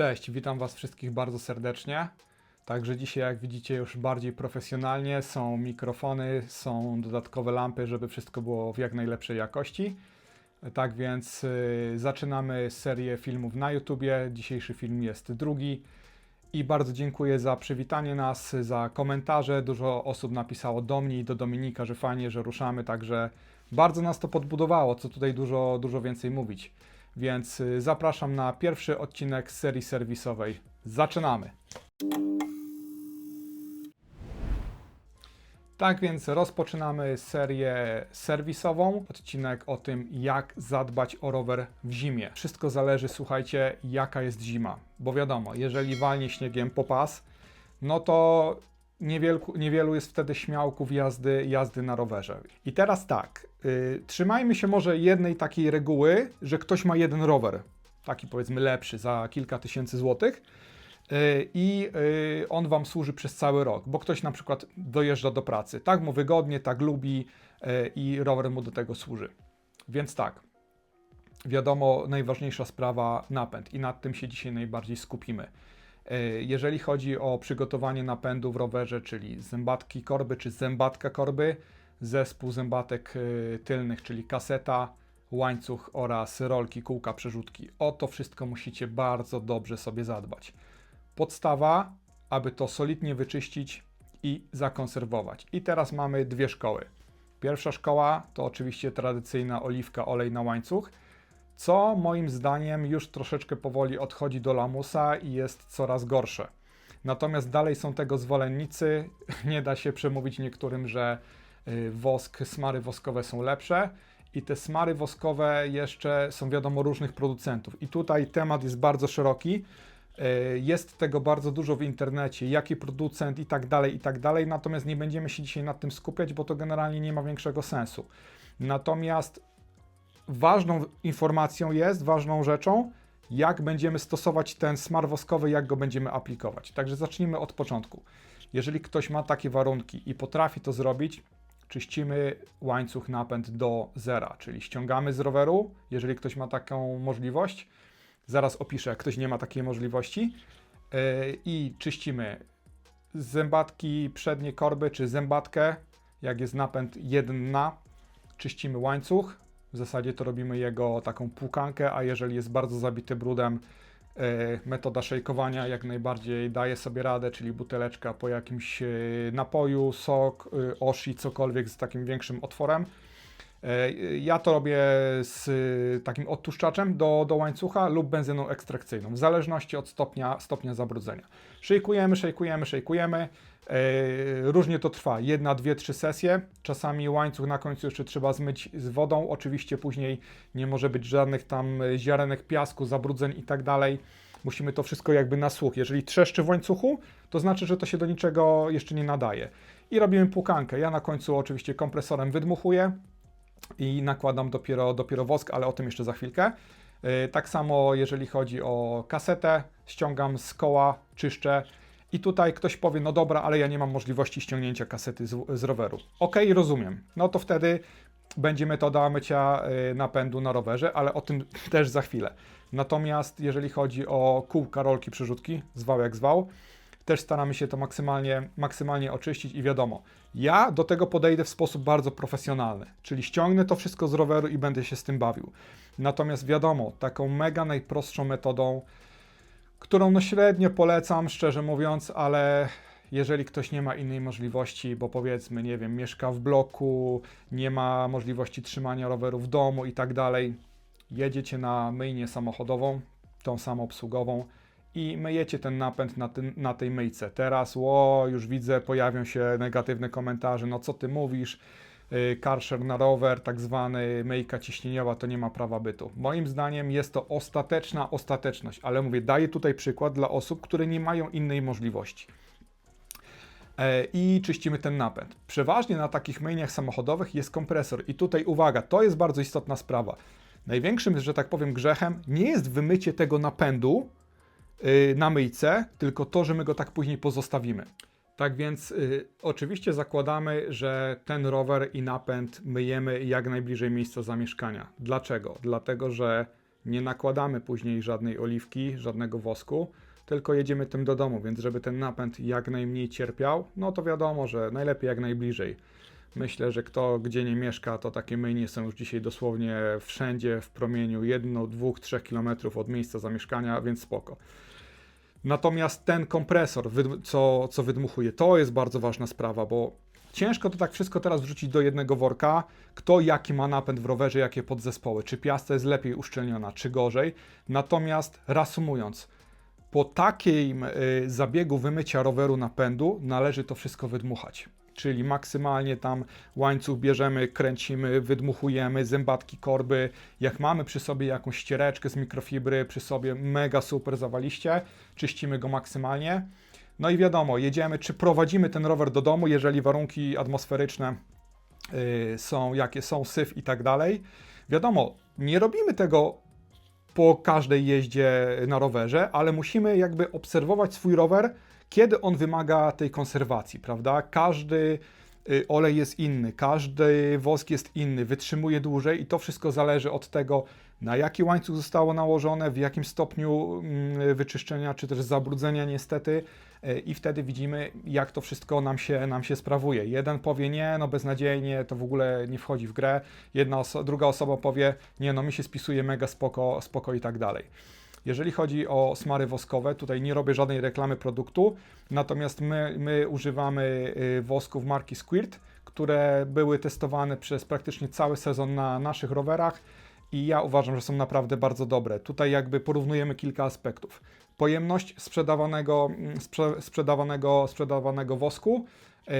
Cześć, witam Was wszystkich bardzo serdecznie. Także dzisiaj, jak widzicie, już bardziej profesjonalnie. Są mikrofony, są dodatkowe lampy, żeby wszystko było w jak najlepszej jakości. Tak więc y, zaczynamy serię filmów na YouTubie. Dzisiejszy film jest drugi. I bardzo dziękuję za przywitanie nas, za komentarze. Dużo osób napisało do mnie i do Dominika, że fajnie, że ruszamy, także bardzo nas to podbudowało, co tutaj dużo, dużo więcej mówić. Więc y, zapraszam na pierwszy odcinek serii serwisowej. Zaczynamy! Tak więc rozpoczynamy serię serwisową. Odcinek o tym, jak zadbać o rower w zimie. Wszystko zależy, słuchajcie, jaka jest zima. Bo wiadomo, jeżeli walnie śniegiem po pas, no to niewielku, niewielu jest wtedy śmiałków jazdy, jazdy na rowerze. I teraz tak, y, trzymajmy się może jednej takiej reguły, że ktoś ma jeden rower, taki powiedzmy lepszy, za kilka tysięcy złotych. Y, i y, on Wam służy przez cały rok, bo ktoś na przykład dojeżdża do pracy, tak mu wygodnie, tak lubi i rower mu do tego służy. Więc tak, wiadomo, najważniejsza sprawa napęd. I nad tym się dzisiaj najbardziej skupimy. Jeżeli chodzi o przygotowanie napędu w rowerze, czyli zębatki korby czy zębatka korby, zespół zębatek e, tylnych, czyli kaseta, łańcuch oraz rolki, kółka, przerzutki. O to wszystko musicie bardzo dobrze sobie zadbać. Podstawa, aby to solidnie wyczyścić i zakonserwować. I teraz mamy dwie szkoły. Pierwsza szkoła to oczywiście tradycyjna oliwka, olej na łańcuch, co moim zdaniem już troszeczkę powoli odchodzi do lamusa i jest coraz gorsze. Natomiast dalej są tego zwolennicy. Nie da się przemówić niektórym, że y, wosk, smary woskowe są lepsze. I te smary woskowe jeszcze są wiadomo różnych producentów. I tutaj temat jest bardzo szeroki. Y, Jest tego bardzo dużo w internecie, jaki producent i tak dalej, i tak dalej. Natomiast nie będziemy się dzisiaj nad tym skupiać, bo to generalnie nie ma większego sensu. Natomiast ważną informacją jest, ważną rzeczą, jak będziemy stosować ten smar woskowy, jak go będziemy aplikować. Także zacznijmy od początku. Jeżeli ktoś ma takie warunki i potrafi to zrobić, czyścimy łańcuch napęd do zera, czyli ściągamy z roweru, jeżeli ktoś ma taką możliwość. Zaraz opiszę, jak ktoś nie ma takiej możliwości. Yy, I czyścimy zębatki przednie korby, czy zębatkę, jak jest napęd jeden na, czyścimy łańcuch, w zasadzie to robimy jego taką płukankę, a jeżeli jest bardzo zabity brudem, e, metoda szejkowania jak najbardziej daje sobie radę, czyli buteleczka po jakimś e, napoju, sok, e, oshi, cokolwiek z takim większym otworem. E, Ja to robię z e, takim odtłuszczaczem do, do łańcucha lub benzyną ekstrakcyjną, w zależności od stopnia, stopnia zabrudzenia. Szejkujemy, szejkujemy, szejkujemy. E, Różnie to trwa, jedna, dwie, trzy sesje. Czasami łańcuch na końcu jeszcze trzeba zmyć z wodą. Oczywiście później nie może być żadnych tam e, ziarenek piasku, zabrudzeń i tak dalej. Musimy to wszystko jakby na słuch. Jeżeli trzeszczy w łańcuchu, to znaczy, że to się do niczego jeszcze nie nadaje. I robimy płukankę. Ja na końcu oczywiście kompresorem wydmuchuję i nakładam dopiero, dopiero wosk, ale o tym jeszcze za chwilkę. Yy, Tak samo jeżeli chodzi o kasetę, ściągam z koła, czyszczę i tutaj ktoś powie, no dobra, ale ja nie mam możliwości ściągnięcia kasety z, z roweru. Okej, rozumiem. No to wtedy będzie metoda mycia yy, napędu na rowerze, ale o tym też za chwilę. Natomiast jeżeli chodzi o kółka, rolki, przerzutki, zwał jak zwał, też staramy się to maksymalnie, maksymalnie oczyścić i wiadomo, ja do tego podejdę w sposób bardzo profesjonalny, czyli ściągnę to wszystko z roweru i będę się z tym bawił. Natomiast wiadomo, taką mega najprostszą metodą, którą no średnio polecam, szczerze mówiąc, ale jeżeli ktoś nie ma innej możliwości, bo powiedzmy, nie wiem, mieszka w bloku, nie ma możliwości trzymania roweru w domu i tak dalej, jedziecie na myjnię samochodową, tą samoobsługową i myjecie ten napęd na, tym, na tej myjce. Teraz, ło, już widzę, pojawią się negatywne komentarze, no co ty mówisz, yy, karszer na rower, tak zwany myjka ciśnieniowa, to nie ma prawa bytu. Moim zdaniem jest to ostateczna ostateczność, ale mówię, daję tutaj przykład dla osób, które nie mają innej możliwości. E, I czyścimy ten napęd. Przeważnie na takich myjniach samochodowych jest kompresor i tutaj uwaga, to jest bardzo istotna sprawa. Największym, że tak powiem, grzechem nie jest wymycie tego napędu, y, na myjce, tylko to, że my go tak później pozostawimy. Tak więc y, oczywiście zakładamy, że ten rower i napęd myjemy jak najbliżej miejsca zamieszkania. Dlaczego? Dlatego, że nie nakładamy później żadnej oliwki, żadnego wosku, tylko jedziemy tym do domu, więc żeby ten napęd jak najmniej cierpiał, no to wiadomo, że najlepiej jak najbliżej. Myślę, że kto gdzie nie mieszka, to takie myjnie są już dzisiaj dosłownie wszędzie w promieniu 1, 2, 3 km od miejsca zamieszkania, więc spoko. Natomiast ten kompresor, co, co wydmuchuje, to jest bardzo ważna sprawa, bo ciężko to tak wszystko teraz wrzucić do jednego worka. Kto jaki ma napęd w rowerze, jakie podzespoły, czy piasta jest lepiej uszczelniona, czy gorzej. Natomiast reasumując, po takim y, zabiegu wymycia roweru napędu należy to wszystko wydmuchać. Czyli maksymalnie tam łańcuch bierzemy, kręcimy, wydmuchujemy, zębatki korby. Jak mamy przy sobie jakąś ściereczkę z mikrofibry, przy sobie mega super zawaliście, czyścimy go maksymalnie. No i wiadomo, jedziemy, czy prowadzimy ten rower do domu, jeżeli warunki atmosferyczne y, są jakie są, syf i tak dalej. Wiadomo, nie robimy tego po każdej jeździe na rowerze, ale musimy jakby obserwować swój rower, kiedy on wymaga tej konserwacji, prawda? Każdy y, olej jest inny, każdy wosk jest inny, wytrzymuje dłużej i to wszystko zależy od tego, na jaki łańcuch zostało nałożone, w jakim stopniu mm, wyczyszczenia czy też zabrudzenia niestety y, i wtedy widzimy, jak to wszystko nam się, nam się sprawuje. Jeden powie nie, no beznadziejnie, to w ogóle nie wchodzi w grę, jedna oso- druga osoba powie nie, no mi się spisuje mega spoko, spoko i tak dalej. Jeżeli chodzi o smary woskowe, tutaj nie robię żadnej reklamy produktu, natomiast my, my używamy y, wosków marki Squirt, które były testowane przez praktycznie cały sezon na naszych rowerach i ja uważam, że są naprawdę bardzo dobre. Tutaj jakby porównujemy kilka aspektów. Pojemność sprzedawanego, mm, sprze, sprzedawanego, sprzedawanego wosku, yy,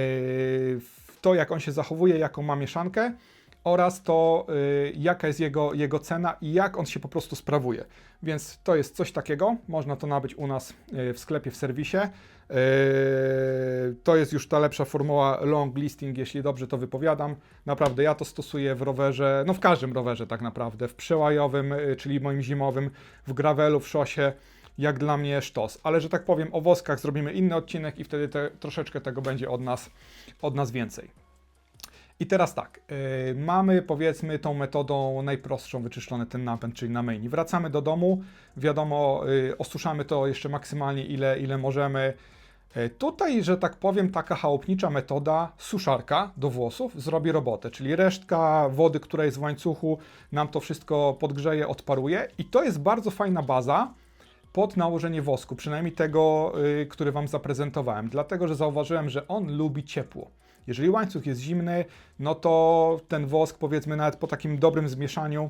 to jak on się zachowuje, jaką ma mieszankę oraz to, y, jaka jest jego, jego cena i jak on się po prostu sprawuje. Więc to jest coś takiego, można to nabyć u nas y, w sklepie, w serwisie. Y, To jest już ta lepsza formuła long listing, jeśli dobrze to wypowiadam. Naprawdę ja to stosuję w rowerze, no w każdym rowerze tak naprawdę, w przełajowym, czyli moim zimowym, w gravelu, w szosie, jak dla mnie sztos. Ale że tak powiem, o woskach zrobimy inny odcinek i wtedy te, troszeczkę tego będzie od nas, od nas więcej. I teraz tak, yy, mamy powiedzmy tą metodą najprostszą wyczyszczony ten napęd, czyli na maini. Wracamy do domu, wiadomo, yy, osuszamy to jeszcze maksymalnie ile, ile możemy. Yy, tutaj, że tak powiem, taka chałupnicza metoda, suszarka do włosów zrobi robotę, czyli resztka wody, która jest w łańcuchu, nam to wszystko podgrzeje, odparuje i to jest bardzo fajna baza, pod nałożenie wosku, przynajmniej tego, y, który Wam zaprezentowałem, dlatego że zauważyłem, że on lubi ciepło. Jeżeli łańcuch jest zimny, no to ten wosk, powiedzmy, nawet po takim dobrym zmieszaniu,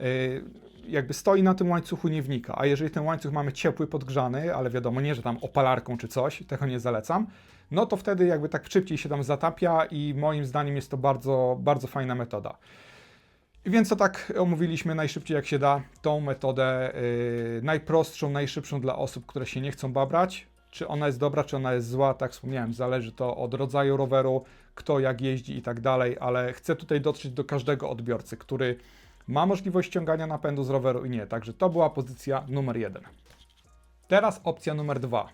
y, jakby stoi na tym łańcuchu, nie wnika. A jeżeli ten łańcuch mamy ciepły, podgrzany, ale wiadomo, nie, że tam opalarką czy coś, tego nie zalecam, no to wtedy jakby tak szybciej się tam zatapia i moim zdaniem jest to bardzo, bardzo fajna metoda. Więc to tak omówiliśmy najszybciej jak się da tą metodę yy, najprostszą, najszybszą dla osób, które się nie chcą babrać. Czy ona jest dobra, czy ona jest zła, tak wspomniałem, zależy to od rodzaju roweru, kto jak jeździ i tak dalej, ale chcę tutaj dotrzeć do każdego odbiorcy, który ma możliwość ściągania napędu z roweru i nie. Także to była pozycja numer jeden. Teraz opcja numer dwa,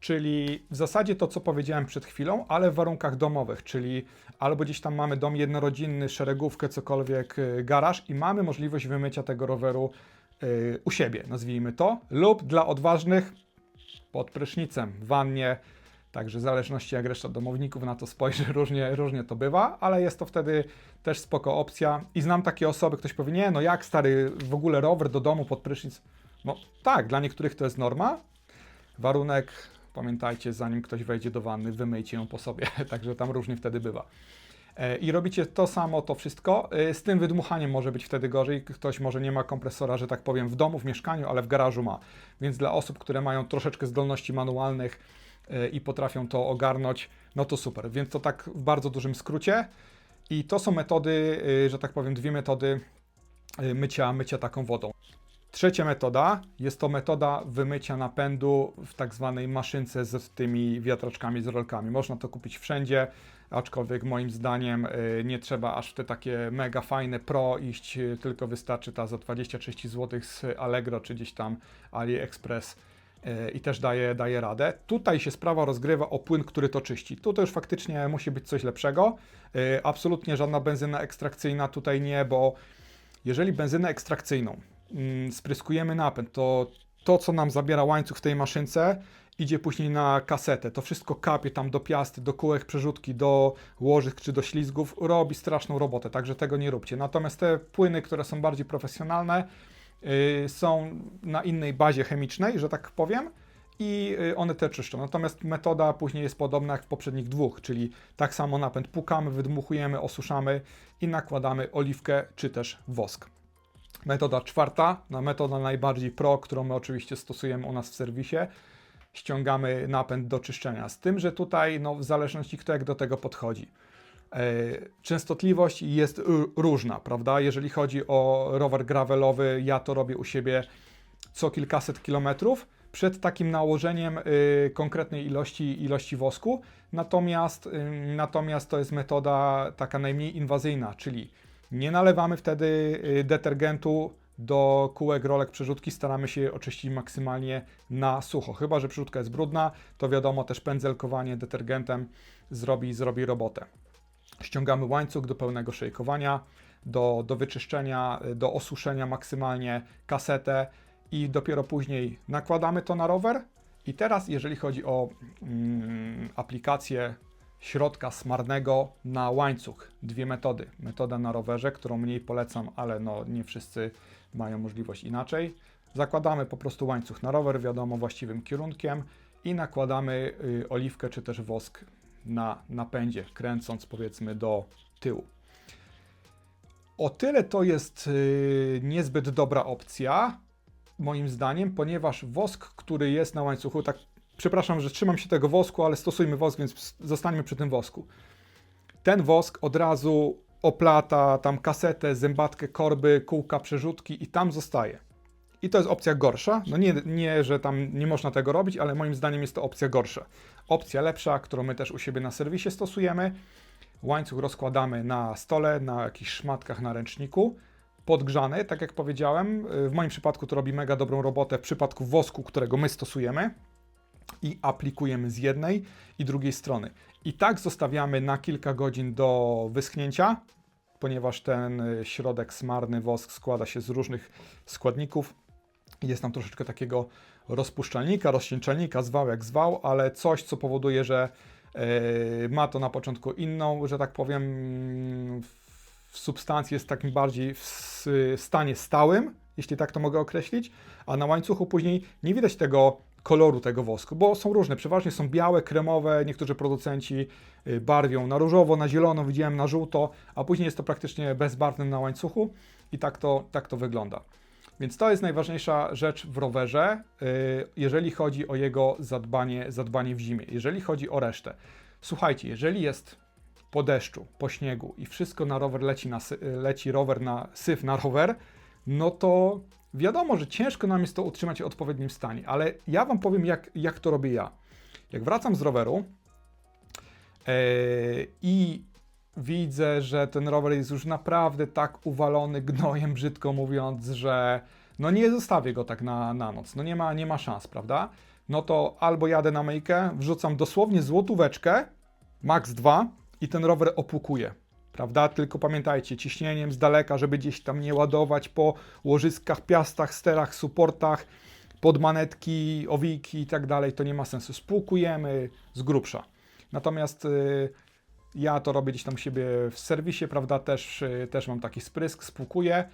czyli w zasadzie to, co powiedziałem przed chwilą, ale w warunkach domowych, czyli albo gdzieś tam mamy dom jednorodzinny, szeregówkę, cokolwiek, y, garaż i mamy możliwość wymycia tego roweru y, u siebie, nazwijmy to, lub dla odważnych pod prysznicem, w wannie, Także w zależności jak reszta domowników na to spojrzy, różnie, różnie to bywa, ale jest to wtedy też spoko opcja. I znam takie osoby, ktoś powie, nie, no jak stary, w ogóle rower do domu pod prysznic. No tak, dla niektórych to jest norma. Warunek, pamiętajcie, zanim ktoś wejdzie do wanny, wymyjcie ją po sobie, także tam różnie wtedy bywa. E, I robicie to samo, to wszystko. E, Z tym wydmuchaniem może być wtedy gorzej. Ktoś może nie ma kompresora, że tak powiem, w domu, w mieszkaniu, ale w garażu ma. Więc dla osób, które mają troszeczkę zdolności manualnych e, i potrafią to ogarnąć, no to super. Więc to tak w bardzo dużym skrócie. I to są metody, że tak powiem, dwie metody mycia, mycia taką wodą. Trzecia metoda jest to metoda wymycia napędu w tak zwanej maszynce z tymi wiatraczkami, z rolkami. Można to kupić wszędzie, aczkolwiek moim zdaniem y, nie trzeba aż w te takie mega fajne pro iść, y, tylko wystarczy ta za 20-30 zł z Allegro czy gdzieś tam AliExpress y, i też daje, daje radę. Tutaj się sprawa rozgrywa o płyn, który to czyści. Tutaj już faktycznie musi być coś lepszego. Absolutnie żadna benzyna ekstrakcyjna tutaj nie, bo jeżeli benzynę ekstrakcyjną spryskujemy napęd, to to, co nam zabiera łańcuch w tej maszynce, idzie później na kasetę. To wszystko kapie tam do piasty, do kółek przerzutki, do łożysk czy do ślizgów, robi straszną robotę, także tego nie róbcie. Natomiast te płyny, które są bardziej profesjonalne, yy, są na innej bazie chemicznej, że tak powiem, i y, one te czyszczą. Natomiast metoda później jest podobna jak w poprzednich dwóch, czyli tak samo napęd pukamy, wydmuchujemy, osuszamy i nakładamy oliwkę czy też wosk. Metoda czwarta, na metoda najbardziej pro, którą my oczywiście stosujemy u nas w serwisie, ściągamy napęd do czyszczenia. Z tym, że tutaj no, w zależności kto jak do tego podchodzi. E, Częstotliwość jest różna, prawda? Jeżeli chodzi o rower gravelowy, ja to robię u siebie co kilkaset kilometrów przed takim nałożeniem y, konkretnej ilości, ilości wosku. Natomiast, natomiast to jest metoda taka najmniej inwazyjna, czyli nie nalewamy wtedy y, detergentu do kółek, rolek, przerzutki. Staramy się je oczyścić maksymalnie na sucho. Chyba, że przerzutka jest brudna, to wiadomo, też pędzelkowanie detergentem zrobi, zrobi robotę. Ściągamy łańcuch do pełnego szejkowania, do, do wyczyszczenia, y, do osuszenia maksymalnie kasetę i dopiero później nakładamy to na rower. I teraz, jeżeli chodzi o mm, aplikację środka smarnego na łańcuch, dwie metody. Metoda na rowerze, którą mniej polecam, ale no nie wszyscy mają możliwość inaczej. Zakładamy po prostu łańcuch na rower, wiadomo, właściwym kierunkiem i nakładamy y, oliwkę czy też wosk na napędzie, kręcąc powiedzmy do tyłu. O tyle to jest y, niezbyt dobra opcja, moim zdaniem, ponieważ wosk, który jest na łańcuchu, tak przepraszam, że trzymam się tego wosku, ale stosujmy wosk, więc zostańmy przy tym wosku. Ten wosk od razu oplata tam kasetę, zębatkę, korby, kółka, przerzutki i tam zostaje. I to jest opcja gorsza. No nie, nie, że tam nie można tego robić, ale moim zdaniem jest to opcja gorsza. Opcja lepsza, którą my też u siebie na serwisie stosujemy. Łańcuch rozkładamy na stole, na jakichś szmatkach na ręczniku podgrzany, tak jak powiedziałem. W moim przypadku to robi mega dobrą robotę w przypadku wosku, którego my stosujemy i aplikujemy z jednej i drugiej strony. I tak zostawiamy na kilka godzin do wyschnięcia, ponieważ ten y, środek smarny wosk składa się z różnych składników. Jest tam troszeczkę takiego rozpuszczalnika, rozcieńczalnika, zwał jak zwał, ale coś, co powoduje, że yy, ma to na początku inną, że tak powiem, w substancji jest takim bardziej w stanie stałym, jeśli tak to mogę określić, a na łańcuchu później nie widać tego koloru tego wosku, bo są różne, przeważnie są białe, kremowe, niektórzy producenci y, barwią na różowo, na zielono, widziałem na żółto, a później jest to praktycznie bezbarwnym na łańcuchu i tak to, tak to wygląda. Więc to jest najważniejsza rzecz w rowerze, y, jeżeli chodzi o jego zadbanie, zadbanie w zimie. Jeżeli chodzi o resztę, słuchajcie, jeżeli jest po deszczu, po śniegu i wszystko na rower leci, na, leci rower na syf na rower, no to wiadomo, że ciężko nam jest to utrzymać w odpowiednim stanie, ale ja Wam powiem, jak, jak to robię ja. Jak wracam z roweru yy, i widzę, że ten rower jest już naprawdę tak uwalony gnojem, brzydko mówiąc, że no nie zostawię go tak na, na noc, no nie ma, nie ma szans, prawda? No to albo jadę na myjkę, wrzucam dosłownie złotóweczkę, max 2 i ten rower opłukuje prawda? Tylko pamiętajcie, ciśnieniem z daleka, żeby gdzieś tam nie ładować po łożyskach, piastach, sterach, suportach, pod manetki, owiki i tak dalej, to nie ma sensu. Spłukujemy z grubsza. Natomiast y, ja to robię gdzieś tam siebie w serwisie, prawda? Też, y, też mam taki sprysk, spłukuję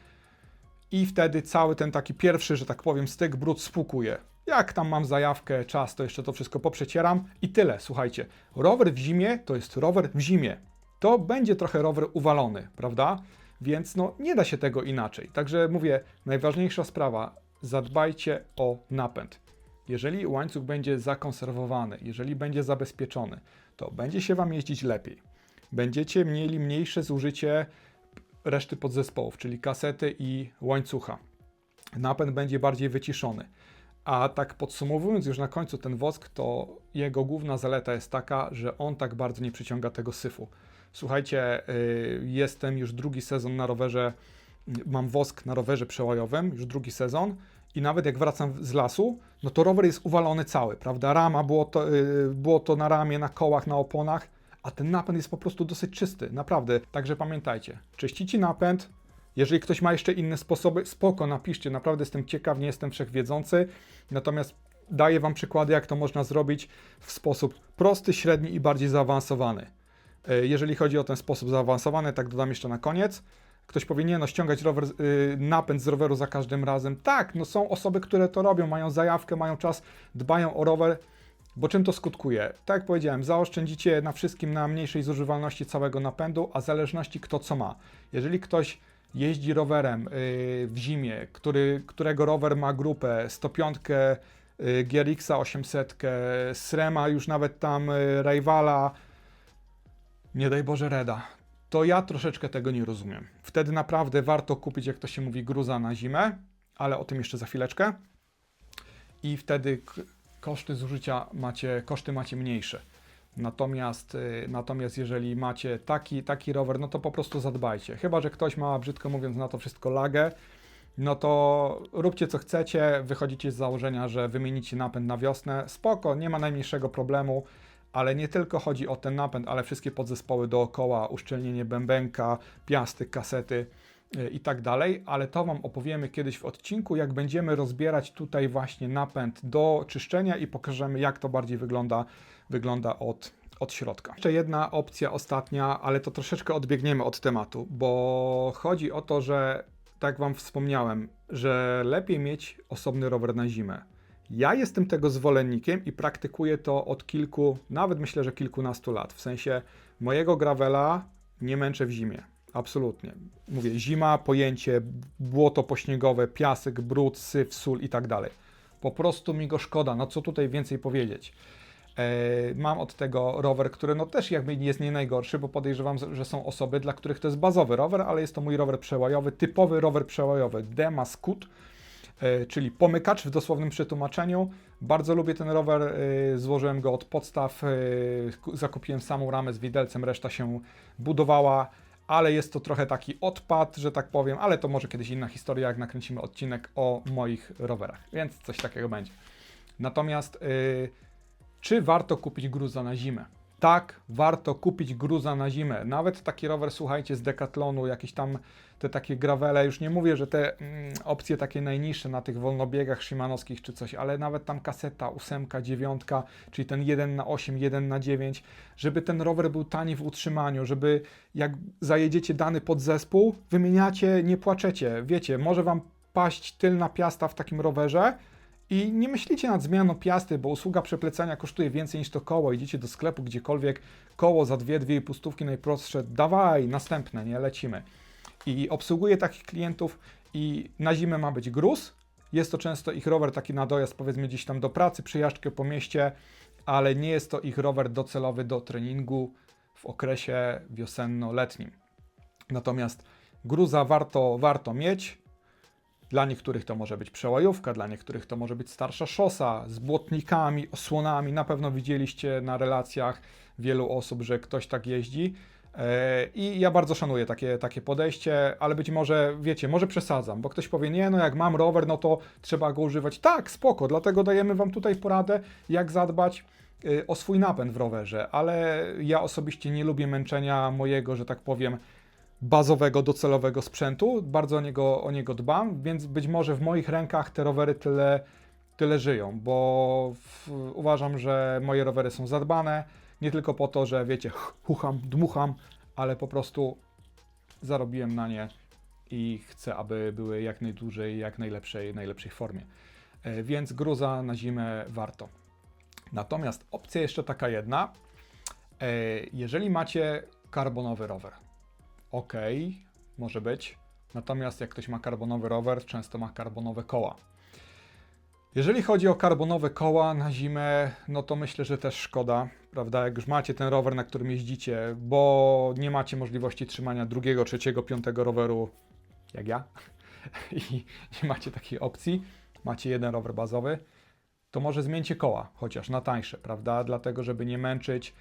i wtedy cały ten taki pierwszy, że tak powiem, styk, brud spłukuję. Jak tam mam zajawkę, czas, to jeszcze to wszystko poprzecieram i tyle. Słuchajcie, rower w zimie to jest rower w zimie to będzie trochę rower uwalony, prawda? Więc no, nie da się tego inaczej. Także mówię, najważniejsza sprawa, zadbajcie o napęd. Jeżeli łańcuch będzie zakonserwowany, jeżeli będzie zabezpieczony, to będzie się Wam jeździć lepiej. Będziecie mieli mniejsze zużycie reszty podzespołów, czyli kasety i łańcucha. Napęd będzie bardziej wyciszony. A tak podsumowując już na końcu ten wosk, to jego główna zaleta jest taka, że on tak bardzo nie przyciąga tego syfu. Słuchajcie, y, jestem już drugi sezon na rowerze, mam wosk na rowerze przełajowym, już drugi sezon i nawet jak wracam z lasu, no to rower jest uwalony cały, prawda? Rama, było to, y, było to na ramię, na kołach, na oponach, a ten napęd jest po prostu dosyć czysty, naprawdę. Także pamiętajcie, czyścicie napęd, Jeżeli ktoś ma jeszcze inne sposoby, spoko, napiszcie, naprawdę jestem ciekaw, nie jestem wszechwiedzący, natomiast daję Wam przykłady, jak to można zrobić w sposób prosty, średni i bardziej zaawansowany. E, Jeżeli chodzi o ten sposób zaawansowany, tak dodam jeszcze na koniec, Ktoś powie, nie no, ściągać rower, y, napęd z roweru za każdym razem. Tak, no są osoby, które to robią, mają zajawkę, mają czas, dbają o rower, bo czym to skutkuje? Tak jak powiedziałem, zaoszczędzicie na wszystkim na mniejszej zużywalności całego napędu, a zależności kto co ma. Jeżeli ktoś jeździ rowerem y, w zimie, który, którego rower ma grupę 105, y, GRX-a 800, Srema, już nawet tam y, Rivala, nie daj Boże Reda, to ja troszeczkę tego nie rozumiem. Wtedy naprawdę warto kupić, jak to się mówi, gruza na zimę, ale o tym jeszcze za chwileczkę. I wtedy koszty zużycia macie, koszty macie mniejsze. Natomiast, y, natomiast jeżeli macie taki, taki rower, no to po prostu zadbajcie. Chyba, że ktoś ma, brzydko mówiąc, na to wszystko lagę, no to róbcie co chcecie, wychodzicie z założenia, że wymienicie napęd na wiosnę. Spoko, nie ma najmniejszego problemu ale nie tylko chodzi o ten napęd, ale wszystkie podzespoły dookoła, uszczelnienie bębenka, piasty, kasety yy, i tak dalej, ale to Wam opowiemy kiedyś w odcinku, jak będziemy rozbierać tutaj właśnie napęd do czyszczenia i pokażemy, jak to bardziej wygląda, wygląda od, od środka. Jeszcze jedna opcja, ostatnia, ale to troszeczkę odbiegniemy od tematu, bo chodzi o to, że tak Wam wspomniałem, że lepiej mieć osobny rower na zimę. Ja jestem tego zwolennikiem i praktykuję to od kilku, nawet myślę, że kilkunastu lat. W sensie mojego gravela nie męczę w zimie. Absolutnie. Mówię, zima, pojęcie, błoto pośniegowe, piasek, brud, syf, sól i tak dalej. Po prostu mi go szkoda. No co tutaj więcej powiedzieć? E, mam od tego rower, który no też jakby jest nie najgorszy, bo podejrzewam, że są osoby, dla których to jest bazowy rower, ale jest to mój rower przełajowy, typowy rower przełajowy, Dema Scoot, czyli pomykacz w dosłownym przetłumaczeniu. Bardzo lubię ten rower, e, złożyłem go od podstaw, e, ku- zakupiłem samą ramę z widelcem, reszta się budowała, ale jest to trochę taki odpad, że tak powiem, ale to może kiedyś inna historia, jak nakręcimy odcinek o moich rowerach, więc coś takiego będzie. Natomiast e, czy warto kupić gruza na zimę? Tak, warto kupić gruza na zimę. Nawet taki rower, słuchajcie, z Decathlonu, jakieś tam te takie gravele, już nie mówię, że te mm, opcje takie najniższe na tych wolnobiegach szymanowskich czy coś, ale nawet tam kaseta, ósemka, dziewiątka, czyli ten 1 na 8, 1 na 9, żeby ten rower był tani w utrzymaniu, żeby jak zajedziecie dany podzespół, wymieniacie, nie płaczecie. Wiecie, może wam paść tylna piasta w takim rowerze, i nie myślicie nad zmianą piasty, bo usługa przeplecania kosztuje więcej niż to koło. Idziecie do sklepu gdziekolwiek, koło za dwie, dwie i pół stówki najprostsze, dawaj, następne, nie, lecimy. I obsługuję takich klientów i na zimę ma być gruz. Jest to często ich rower taki na dojazd, powiedzmy gdzieś tam do pracy, przejażdżkę po mieście, ale nie jest to ich rower docelowy do treningu w okresie wiosenno-letnim. Natomiast gruza warto, warto mieć, dla niektórych to może być przełajówka, dla niektórych to może być starsza szosa z błotnikami, osłonami. Na pewno widzieliście na relacjach wielu osób, że ktoś tak jeździ. E, I ja bardzo szanuję takie, takie podejście, ale być może, wiecie, może przesadzam, bo ktoś powie, nie, no jak mam rower, no to trzeba go używać. Tak, spoko, dlatego dajemy Wam tutaj poradę, jak zadbać y, o swój napęd w rowerze, ale ja osobiście nie lubię męczenia mojego, że tak powiem, bazowego, docelowego sprzętu. Bardzo o niego, o niego dbam, więc być może w moich rękach te rowery tyle, tyle żyją, bo w, uważam, że moje rowery są zadbane. Nie tylko po to, że wiecie, chucham, dmucham, ale po prostu zarobiłem na nie i chcę, aby były jak najdłużej, jak najlepszej, najlepszej formie. E, Więc gruza na zimę warto. Natomiast opcja jeszcze taka jedna. E, Jeżeli macie karbonowy rower, ok, może być. Natomiast jak ktoś ma karbonowy rower, często ma karbonowe koła. Jeżeli chodzi o karbonowe koła na zimę, no to myślę, że też szkoda, prawda? Jak już macie ten rower, na którym jeździcie, bo nie macie możliwości trzymania drugiego, trzeciego, piątego roweru, jak ja, i nie macie takiej opcji, macie jeden rower bazowy, to może zmieńcie koła, chociaż na tańsze, prawda? Dlatego, żeby nie męczyć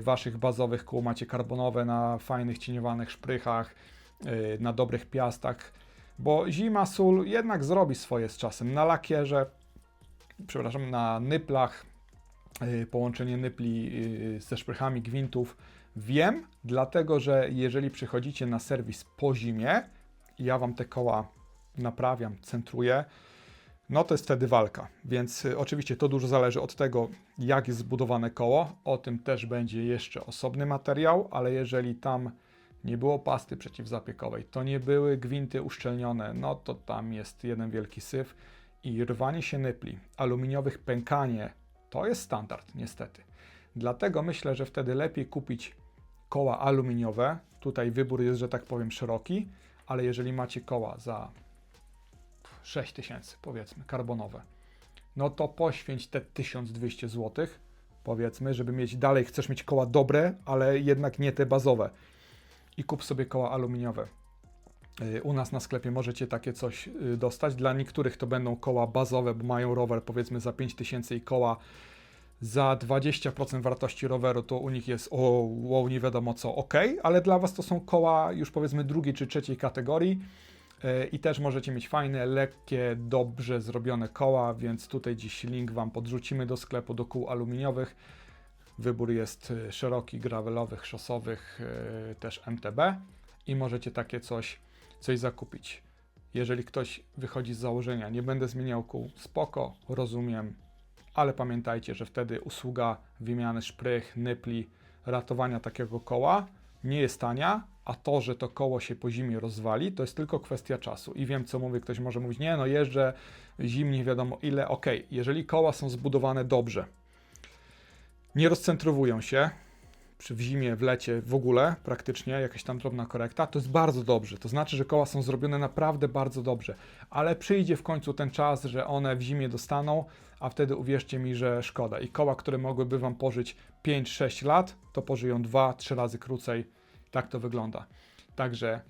waszych bazowych kół, macie karbonowe na fajnych cieniowanych szprychach, e, na dobrych piastach, bo zima, sól jednak zrobi swoje z czasem. Na lakierze, przepraszam, na nyplach, e, połączenie nypli e, ze szprychami gwintów wiem, dlatego że jeżeli przychodzicie na serwis po zimie ja Wam te koła naprawiam, centruję, no to jest wtedy walka. Więc y, oczywiście to dużo zależy od tego, jak jest zbudowane koło. O tym też będzie jeszcze osobny materiał, ale jeżeli tam nie było pasty przeciwzapiekowej, to nie były gwinty uszczelnione, no to tam jest jeden wielki syf i rwanie się nypli, aluminiowych pękanie, to jest standard niestety. Dlatego myślę, że wtedy lepiej kupić koła aluminiowe. Tutaj wybór jest, że tak powiem, szeroki, ale jeżeli macie koła za 6000 powiedzmy, karbonowe, no to poświęć te 1200 zł, powiedzmy, żeby mieć dalej, chcesz mieć koła dobre, ale jednak nie te bazowe i kup sobie koła aluminiowe. Y, U nas na sklepie możecie takie coś y, dostać. Dla niektórych to będą koła bazowe, bo mają rower powiedzmy za 5000 i koła za 20% wartości roweru, to u nich jest o, wow, nie wiadomo co, ok, ale dla Was to są koła już powiedzmy drugiej czy trzeciej kategorii i też możecie mieć fajne, lekkie, dobrze zrobione koła, więc tutaj dziś link Wam podrzucimy do sklepu, do kół aluminiowych. Wybór jest y, szeroki, gravelowych, szosowych, y, też MTB i możecie takie coś, coś zakupić. Jeżeli ktoś wychodzi z założenia, nie będę zmieniał kół, spoko, rozumiem, ale pamiętajcie, że wtedy usługa wymiany szprych, nypli, ratowania takiego koła nie jest tania, a to, że to koło się po zimie rozwali, to jest tylko kwestia czasu. I wiem, co mówię, ktoś może mówić, nie, no jeżdżę zimnie, wiadomo ile, ok, jeżeli koła są zbudowane dobrze, nie rozcentrowują się w zimie, w lecie w ogóle praktycznie, jakaś tam drobna korekta, to jest bardzo dobrze. To znaczy, że koła są zrobione naprawdę bardzo dobrze, ale przyjdzie w końcu ten czas, że one w zimie dostaną, a wtedy uwierzcie mi, że szkoda. I koła, które mogłyby Wam pożyć 5-6 lat, to pożyją 2-3 razy krócej. Tak to wygląda. Także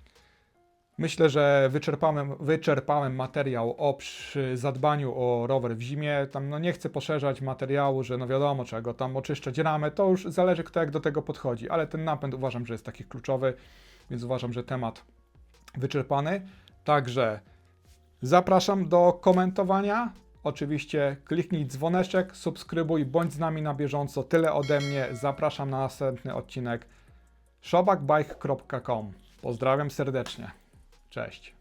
Myślę, że wyczerpałem, wyczerpałem materiał o zadbaniu o rower w zimie. Tam no nie chcę poszerzać materiału, że no wiadomo czego tam oczyszczać ramę. To już zależy kto jak do tego podchodzi, ale ten napęd uważam, że jest taki kluczowy, więc uważam, że temat wyczerpany. Także zapraszam do komentowania. Oczywiście kliknij dzwoneczek, subskrybuj, bądź z nami na bieżąco. Tyle ode mnie. Zapraszam na następny odcinek shopbackbike.com. Pozdrawiam serdecznie. Cześć.